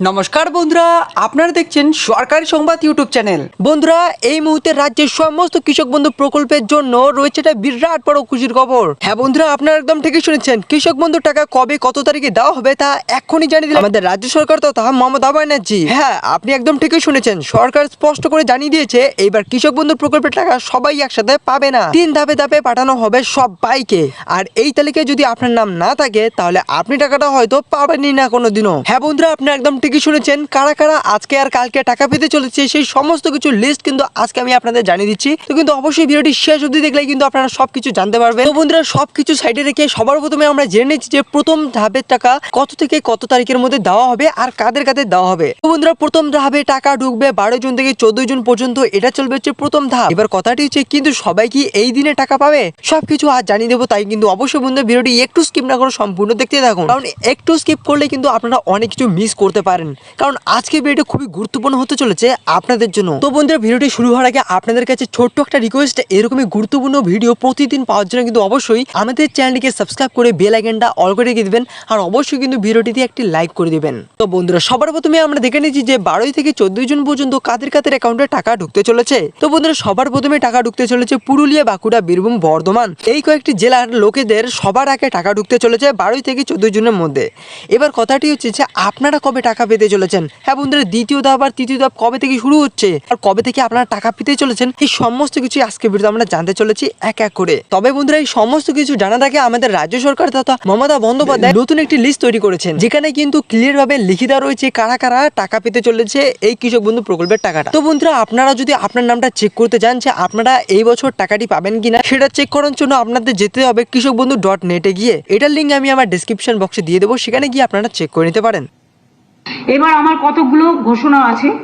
নমস্কার বন্ধুরা, আপনারা দেখছেন সরকারি সংবাদ ইউটিউব চ্যানেল। বন্ধুরা, এই মুহূর্তে রাজ্যের সমস্ত কৃষক বন্ধু প্রকল্পের জন্য রয়েছে একটা বিরাট বড় খুশির খবর। হ্যাঁ বন্ধুরা, আপনারা একদম ঠিকই শুনেছেন, কৃষক বন্ধু টাকা কবে, কত তারিখে দেওয়া হবে তা এখনই জানিয়ে দিল আমাদের রাজ্য সরকার তথা মমতা ব্যানার্জি। হ্যাঁ আপনি একদম ঠিকই শুনেছেন, সরকার স্পষ্ট করে জানিয়ে দিয়েছে, এইবার কৃষক বন্ধু প্রকল্পের টাকা সবাই একসাথে পাবে না। তিন ধাপে ধাপে পাঠানো হবে সব বাইকে আর এই তালিকায় যদি আপনার নাম না থাকে, তাহলে আপনি টাকাটা হয়তো পাবেনই না কোনোদিনও। হ্যাঁ বন্ধুরা আপনি একদম ঠিকই শুনেছেন? কারা কারা আজকে আর কালকে টাকা পেতে চলেছে, সেই সমস্ত কিছু লিস্ট কিন্তু আজকে আমি আপনাদের জানিয়ে দিচ্ছি। তো কিন্তু অবশ্যই ভিডিওটি শেষ অবধি দেখলে কিন্তু আপনারা সবকিছু জানতে পারবেন। তো বন্ধুরা, সবকিছু সাইডে রেখে সবার প্রথমে আমরা জেনে নিচ্ছি যে প্রথম ধাপের টাকা কত থেকে কত তারিখের মধ্যে দেওয়া হবে আর কাদের কাদের দেওয়া হবে। তো বন্ধুরা, প্রথম ধাপে টাকা ঢুকবে বারো জুন থেকে চোদ্দ জুন পর্যন্ত, এটা চলবে হচ্ছে প্রথম ধাপ। এবার কথাটি হচ্ছে, কিন্তু সবাই কি এই দিনে টাকা পাবে? সবকিছু আজ জানিয়ে দেবো, তাই কিন্তু অবশ্যই বন্ধু ভিডিওটি একটু স্কিপ না করে সম্পূর্ণ দেখতে থাকুন। কারণ একটু স্কিপ করলে কিন্তু আপনারা অনেক কিছু মিস করতে পারেন কারণ আজকে ভিডিওটা খুবই গুরুত্বপূর্ণ হতে চলেছে আপনাদের জন্য। তো বন্ধুরা, ভিডিওটি শুরু হওয়ার আগে আপনাদের কাছে ছোট্ট একটা রিকোয়েস্ট এরকমই গুরুত্বপূর্ণ ভিডিও প্রতিদিন পাওয়ার জন্য কিন্তু অবশ্যই আমাদের চ্যানেলটিকে সাবস্ক্রাইব করে বেল আইকনটা অল করে রেখে দিবেন আর অবশ্যই কিন্তু ভিডিওটিতে একটি লাইক করে দিবেন। তো বন্ধুরা, সবার প্রথমে আমরা দেখে নিয়েছি যে বারোই থেকে চোদ্দই জুন পর্যন্ত কাদের কাদের অ্যাকাউন্টে টাকা ঢুকতে চলেছে। তো বন্ধুরা, সবার প্রথমে টাকা ঢুকতে চলেছে পুরুলিয়া, বাঁকুড়া, বীরভূম, বর্ধমান। এই কয়েকটি জেলার লোকেদের সবার আগে টাকা ঢুকতে চলেছে বারোই থেকে চোদ্দই জুনের মধ্যে। এবার কথাটি হচ্ছে যে আপনারা কবে টাকা পেতে চলেছেন। হ্যাঁ বন্ধুরা, দ্বিতীয় ধাপ আর তৃতীয় ধাপ কবে থেকে শুরু হচ্ছে? আর কবে থেকে আপনারা টাকা পেতে চলেছেন? এই সমস্ত কিছু আজকে ভিডিওতে আমরা জানতে চলেছি এক এক করে। তবে বন্ধুরা, এই সমস্ত কিছু জানা থাকে আমাদের রাজ্য সরকার তথা মমতা বন্দ্যোপাধ্যায় নতুন একটি লিস্ট তৈরি করেছেন। যেখানে কিন্তু ক্লিয়ার ভাবে লিখিত রয়েছে কারা কারা টাকা পেতে চলেছে এই কৃষক বন্ধু প্রকল্পের টাকাটা। তো বন্ধুরা, আপনারা যদি আপনার নামটা চেক করতে চান যে আপনারা এই বছর টাকাটি পাবেন কিনা, সেটা চেক করার জন্য আপনাদের যেতে হবে কৃষক বন্ধু ডট নেটে গিয়ে। এটার লিঙ্ক আমি আমার ডিসক্রিপশন বক্সে দিয়ে দেবো, সেখানে গিয়ে আপনারা চেক করে নিতে পারেন। এবার আমার কতগুলো ঘোষণা আছে।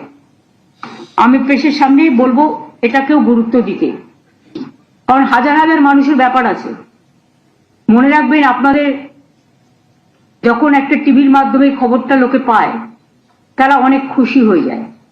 আমি প্রেসের সামনে বলব, এটাকেও গুরুত্ব দিতে। কারণ হাজার হাজার মানুষের ব্যাপার আছে। মনে রাখবেন, আপনাদের যখন একটা টিভির মাধ্যমে খবরটা লোকে পায়, তারা অনেক খুশি হয়ে যায়।